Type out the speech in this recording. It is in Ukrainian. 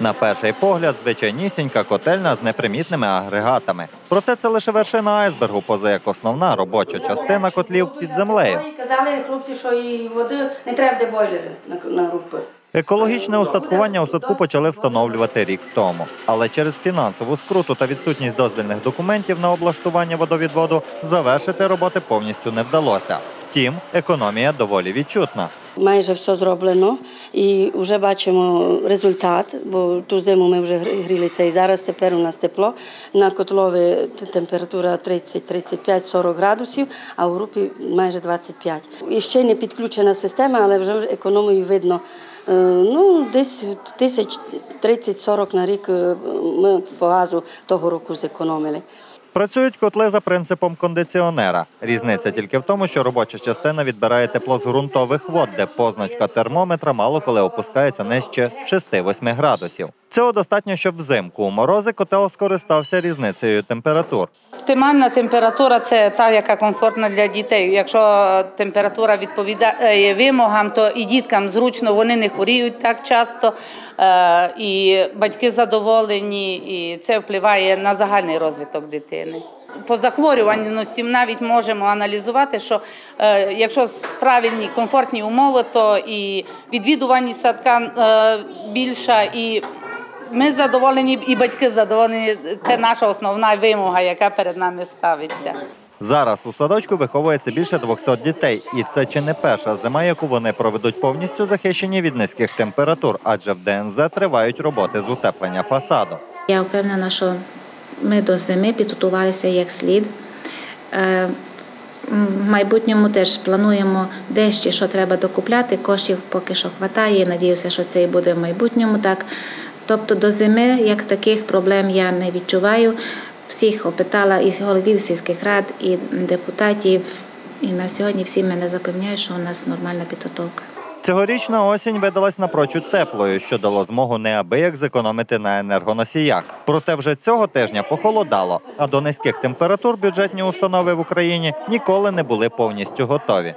На перший погляд, звичайнісінька котельня з непримітними агрегатами. Проте це лише вершина айсбергу, поза як основна робоча частина котлів під землею. Казали хлопці, що і води не треба де бойлери на, руку. Екологічне устаткування у садку почали встановлювати рік тому. Але через фінансову скруту та відсутність дозвільних документів на облаштування водовідводу завершити роботи повністю не вдалося. Втім, економія доволі відчутна. Майже все зроблено і вже бачимо результат, бо ту зиму ми вже грілися і зараз тепер у нас тепло. На котлові температура 30, 35, 40 градусів, а у групі майже 25. І ще не підключена система, але вже економію видно. Е, Ну, десь тисяч 30-40 на рік е, ми по газу того року зекономили. Працюють котли за принципом кондиціонера. Різниця тільки в тому, що робоча частина відбирає тепло з ґрунтових вод, де позначка термометра мало коли опускається нижче 6-8 градусів. Цього достатньо, щоб взимку у морози котел скористався різницею температур. Оптимальна температура це та, яка комфортна для дітей. Якщо температура відповідає вимогам, то і діткам зручно, вони не хворіють так часто, е, і батьки задоволені, і це впливає на загальний розвиток дитини. По захворюваності навіть можемо аналізувати, що е, якщо правильні комфортні умови, то і відвідуваність садка е, більша, і ми задоволені, і батьки задоволені. Це наша основна вимога, яка перед нами ставиться. Зараз у садочку виховується більше 200 дітей, і це чи не перша зима, яку вони проведуть повністю захищені від низьких температур, адже в ДНЗ тривають роботи з утеплення фасаду. Я впевнена, що ми до зими підготувалися як слід. Е, В майбутньому теж плануємо дещо, що треба докупляти. Коштів поки що вистачає. Надіюся, що це і буде в майбутньому так. Тобто до зими як таких проблем я не відчуваю. Всіх опитала і голів сільських рад, і депутатів. І на сьогодні всі мене запевняють, що у нас нормальна підготовка. Цьогорічна осінь видалась напрочуд теплою, що дало змогу неабияк зекономити на енергоносіях. Проте вже цього тижня похолодало, а до низьких температур бюджетні установи в Україні ніколи не були повністю готові.